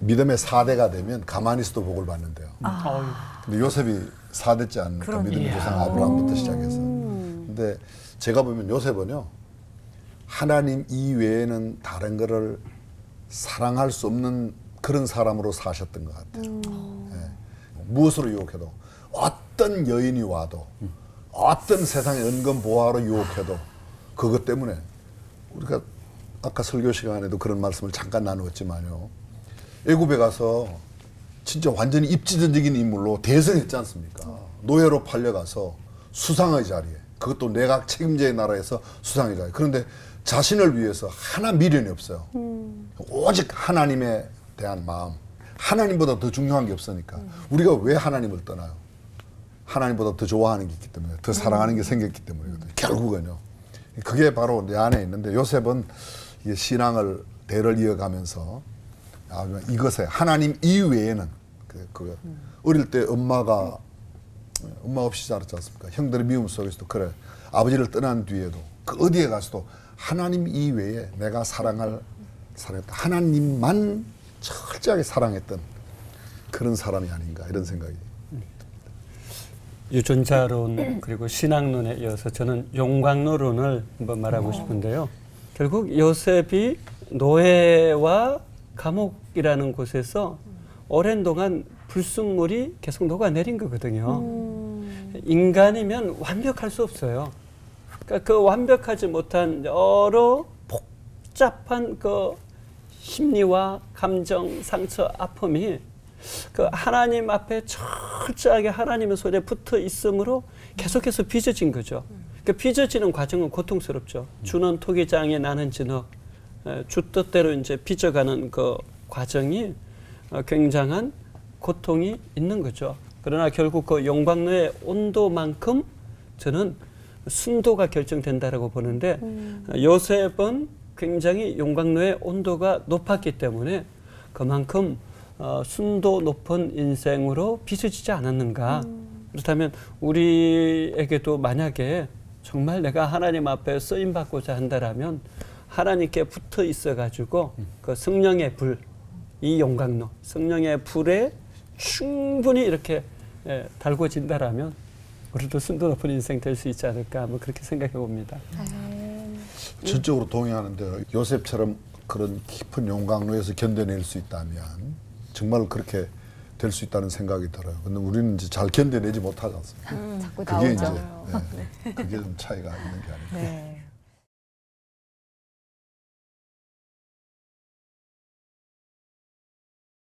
믿음의 4대가 되면 가만히 있어도 복을 받는데요. 어휴. 근데 요셉이 4대째 않습니까? 믿음의 조상 아브라함부터 시작해서. 근데 제가 보면 요셉은요. 하나님 이외에는 다른 거를 사랑할 수 없는 그런 사람으로 사셨던 것 같아요. 예. 무엇으로 유혹해도 어떤 여인이 와도 어떤 세상의 은근 보화로 유혹해도 그것 때문에 우리가 아까 설교 시간에도 그런 말씀을 잠깐 나누었지만요. 애굽에 가서 진짜 완전히 입지전적인 인물로 대성했지 않습니까? 노예로 팔려가서 수상의 자리에 그것도 내각 책임자의 나라에서 수상의 자리에 그런데 자신을 위해서 하나 미련이 없어요. 오직 하나님에 대한 마음 하나님보다 더 중요한 게 없으니까 우리가 왜 하나님을 떠나요? 하나님보다 더 좋아하는 게 있기 때문에 더 사랑하는 게 생겼기 때문이거든요. 결국은요. 그게 바로 내 안에 있는데 요셉은 이 신앙을 대를 이어가면서 아, 이것에 하나님 이외에는 그, 그 어릴 때 엄마가 엄마 없이 자랐지 않습니까? 형들의 미움 속에서도 그래 아버지를 떠난 뒤에도 그 어디에 가서도 하나님 이외에 내가 사랑할 사랑했다 하나님만 철저하게 사랑했던 그런 사람이 아닌가 이런 생각이 유전자론 그리고 신앙론에 이어서 저는 용광로론을 한번 말하고 싶은데요. 결국 요셉이 노예와 감옥이라는 곳에서 오랜 동안 불순물이 계속 녹아내린 거거든요. 인간이면 완벽할 수 없어요. 그러니까 그 완벽하지 못한 여러 복잡한 그 심리와 감정, 상처, 아픔이 그 하나님 앞에 철저하게 하나님의 손에 붙어 있으므로 계속해서 빚어진 거죠. 그 빚어지는 과정은 고통스럽죠. 주는 토기장에 나는 진흙, 에, 주 뜻대로 이제 빚어가는 그 과정이 어, 굉장한 고통이 있는 거죠. 그러나 결국 그 용광로의 온도만큼 저는 순도가 결정된다라고 보는데 어, 요셉은 굉장히 용광로의 온도가 높았기 때문에 그만큼 어, 순도 높은 인생으로 빚어지지 않았는가. 그렇다면 우리에게도 만약에 정말 내가 하나님 앞에 쓰임 받고자 한다라면 하나님께 붙어 있어 가지고 그 성령의 불, 이 용광로, 성령의 불에 충분히 이렇게 예, 달궈진다라면 우리도 순도 높은 인생 될 수 있지 않을까 뭐 그렇게 생각해 봅니다. 전적으로 동의하는데 요셉처럼 그런 깊은 용광로에서 견뎌낼 수 있다면 정말 그렇게 될 수 있다는 생각이 들어요. 근데 우리는 이제 잘 견뎌내지 못하지 않습니까? 자꾸 그게 이제 나오죠. 네, 그게 좀 차이가 있는 게 아닐까. 네.